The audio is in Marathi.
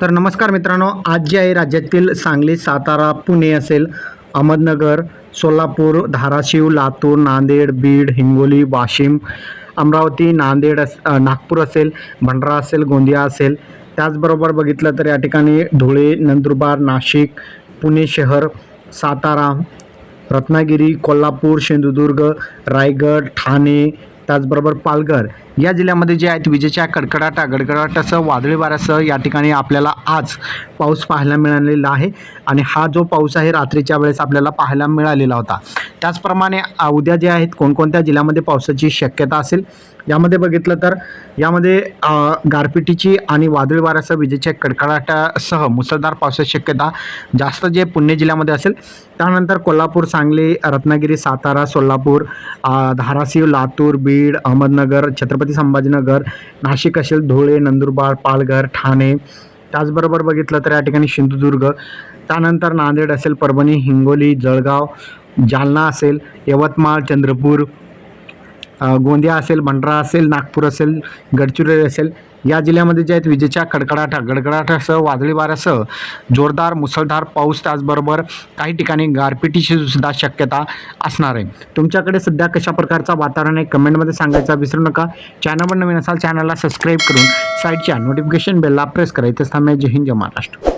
तर नमस्कार मित्रांनो आज जे आहे राज्यातील सांगली सातारा पुणे असेल अहमदनगर सोलापूर धाराशिव लातूर नांदेड बीड हिंगोली वाशिम अमरावती नांदेड अस नागपूर असेल भंडारा असेल गोंदिया असेल त्याचबरोबर बघितलं तर या ठिकाणी धुळे नंदुरबार नाशिक पुणे शहर सातारा रत्नागिरी कोल्हापूर सिंधुदुर्ग रायगड ठाणे त्याचबरोबर पालघर. या जिल्ह्यामध्ये जे आहेत विजेच्या कडकडाटा गडगडाटासह वादळी वाऱ्यासह या ठिकाणी आपल्याला आज पाऊस पाहायला मिळालेला आहे. आणि हा जो पाऊस आहे रात्रीच्या वेळेस आपल्याला पाहायला मिळालेला होता. त्याचप्रमाणे उद्या जे आहेत कोणकोणत्या जिल्ह्यामध्ये पावसाची शक्यता असेल यामध्ये बघितलं तर यामध्ये गारपिटीची आणि वादळी वाऱ्यासह विजेच्या कडकडाटासह मुसळधार पावसाची शक्यता जास्त जे पुणे जिल्ह्यामध्ये असेल त्यानंतर कोल्हापूर सांगली रत्नागिरी सातारा सोलापूर धाराशिव लातूर बीड अहमदनगर छत्रपती संभाजीनगर नाशिक असेल धुळे नंदुरबार पालघर ठाणे. त्याचबरोबर बघितलं तर या ठिकाणी सिंधुदुर्ग. त्यानंतर नांदेड असेल परभणी हिंगोली जळगाव जालना असेल यवतमाळ चंद्रपूर गोंदिया असेल भंडारा असेल नागपूर असेल गडचिरोली असेल या जिल्ह्यामध्ये जे आहेत विजेच्या कडकडाटा गडगडाटासह वादळी वाऱ्यासह जोरदार मुसळधार पाऊस त्याचबरोबर काही ठिकाणी गारपिटीची सुद्धा शक्यता असणार आहे. तुमच्याकडे सध्या कशा प्रकारचा वातावरण आहे? कमेंटमध्ये सांगायचा विसरू नका. चॅनलवर नवीन असाल चॅनलला सबस्क्राईब करून साईडच्या नोटिफिकेशन बेलला प्रेस करायचं इथेच थांबे जय हिंद जय महाराष्ट्र.